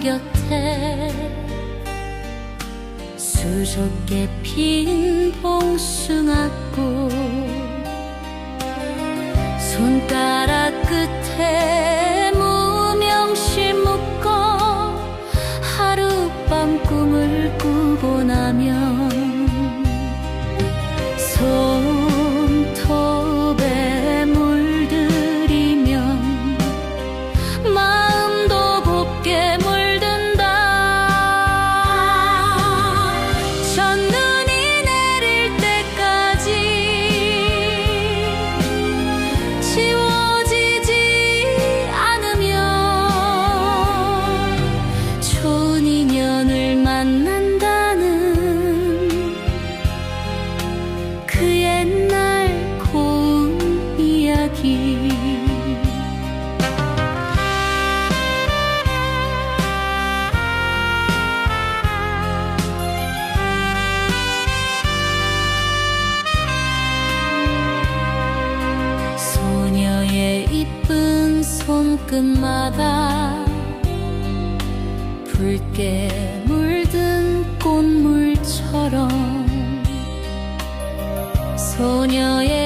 곁에 수줍게 핀 봉숭아꽃 손가락 끝에 무명시 묶어 하룻밤 꿈을 꾸고 나면 손톱에 물들이면 이쁜 손끝마다 붉게 물든 꽃물처럼 소녀의